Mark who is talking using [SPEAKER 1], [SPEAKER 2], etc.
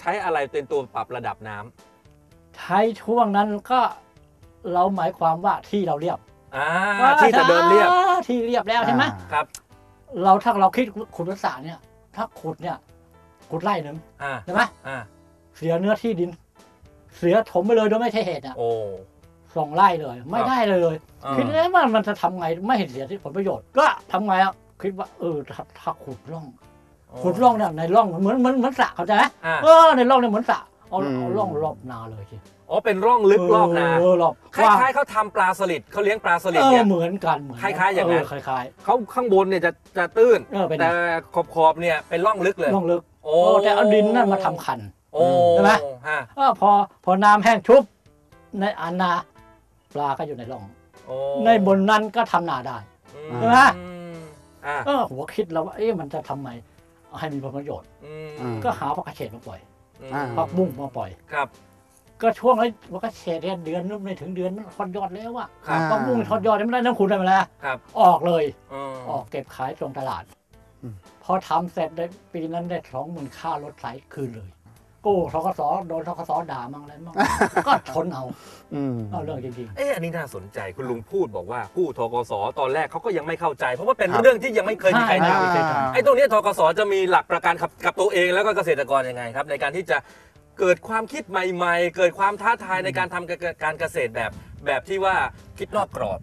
[SPEAKER 1] ใช้อะไรเป็นตัวปรับระดับน้ำ
[SPEAKER 2] ใช้ช่วงนั้นก็เราหมายความว่าที่เราเรียบ
[SPEAKER 1] อ่าที่จะเดิมเรียบ
[SPEAKER 2] อ่าที่เรียบแล้วใช่ไหม
[SPEAKER 1] ครับ
[SPEAKER 2] เราถ้าเราคิดขุดรักษาเนี่ย ถ้าขุดเนี่ยขุดไร่หนึ่ง
[SPEAKER 1] อ่า
[SPEAKER 2] ใช่ไหม
[SPEAKER 1] อ่า
[SPEAKER 2] เสียเนื้อที่ดิน เสียถมไปเลยโดยไม่ใช่เหตุอะ
[SPEAKER 1] โอ้
[SPEAKER 2] สองไร่เลย ไม่ได้เลย
[SPEAKER 1] อ่า
[SPEAKER 2] คิดแล้วว่ามันจะทำไงไม่เห็นเสียที่ผลประโยชน์ ก็ทำไงอะคิดว่าเออถ้าถ้าขุดร่อง ขุดร่องเนี่ยในร่องเหมือนเหมือนเหมือนสระเข้าใจไหม
[SPEAKER 1] อ่า
[SPEAKER 2] เออในร่องเนี่ยเหมือนสระเอา
[SPEAKER 3] อืม
[SPEAKER 2] เอาร่องรอบนาเลยสิ
[SPEAKER 1] อ๋อเป็นร่องลึกรอบนา
[SPEAKER 2] เออรอบ
[SPEAKER 1] ค
[SPEAKER 2] กว้าง
[SPEAKER 1] ล้ายๆเขาทำปลาสลิดเขาเลี้ยงปลาสลิด
[SPEAKER 2] เออ
[SPEAKER 1] เนี่ย
[SPEAKER 2] เหมือนกันเหมือน
[SPEAKER 1] คล้ายๆอย่างนั้น
[SPEAKER 2] เคล้าย
[SPEAKER 1] เขาข้างบนเนี่ยจะจะตื้น
[SPEAKER 2] ๆเออเป็น
[SPEAKER 1] แต่ขอบขอบๆเนี่ยเป็นร่องลึกเลย
[SPEAKER 2] ร่องลึก
[SPEAKER 1] โอ้
[SPEAKER 2] โอ้แต่เอาดินนั่นมาทำคัน
[SPEAKER 1] โอ้
[SPEAKER 2] ใช่ไหม
[SPEAKER 1] ฮะ
[SPEAKER 2] เออพอพอน้ำแห้งชุบในอันนาปลาก็อยู่ในร่อง
[SPEAKER 1] โอ้
[SPEAKER 2] ในบนนั้นก็ทำนาได้
[SPEAKER 1] อืม
[SPEAKER 2] ใช่ไหม
[SPEAKER 1] อ่า
[SPEAKER 2] เออหัวคิดแล้วว่าเอ๊ะมันจะทำไง ให้มีผลประโยชน์
[SPEAKER 1] อืม
[SPEAKER 3] อืม
[SPEAKER 2] ก็หาผักกระเฉดมาปล่อย
[SPEAKER 3] อ่า
[SPEAKER 2] ผักบุ้งมาปล่อย
[SPEAKER 1] ครับ
[SPEAKER 2] ก็ช่วงนั้นผักกระเฉดเนี่ยเดือนนึงไม่ถึงเดือนมันทอดยอดแล้วอะ
[SPEAKER 1] ครับ
[SPEAKER 2] ผักบุ้งทอดยอดยังไม่ได้น้ำขุนได้มาแล้ว
[SPEAKER 1] ครับ
[SPEAKER 2] ออกเลย
[SPEAKER 1] อืม
[SPEAKER 2] ออกเก็บขายส่งตลาด
[SPEAKER 3] อืม
[SPEAKER 2] พอทำเสร็จได้ปีนั้นได้สองหมื่นค่ารถไถคืนเลย กู้ทกสโดนทกสด่ามั่งอะไรมั่งก็ทนเอา
[SPEAKER 3] อืม
[SPEAKER 2] เอาเรื่องจริง
[SPEAKER 1] เอ๊ะอันนี้น่าสนใจคุณลุงพูดบอกว่าผู้ทกสตอนแรกเขาก็ยังไม่เข้าใจ เพราะว่าเป็น
[SPEAKER 3] ครับ
[SPEAKER 1] เรื่องที่ยังไม่เคยมีใคร
[SPEAKER 2] ใช่
[SPEAKER 1] ท
[SPEAKER 2] ใช่ำ
[SPEAKER 1] ไอ้ตรงเนี้ยทกสจะมีหลักประกันกับกับตัวเองแล้วก็เกษตรกรยังไงครับ ในการที่จะเกิดความคิดใหม่ ๆ เกิดความท้าทายในการทำการเกษตรแบบ แบบที่ว่าคิดนอกกรอบ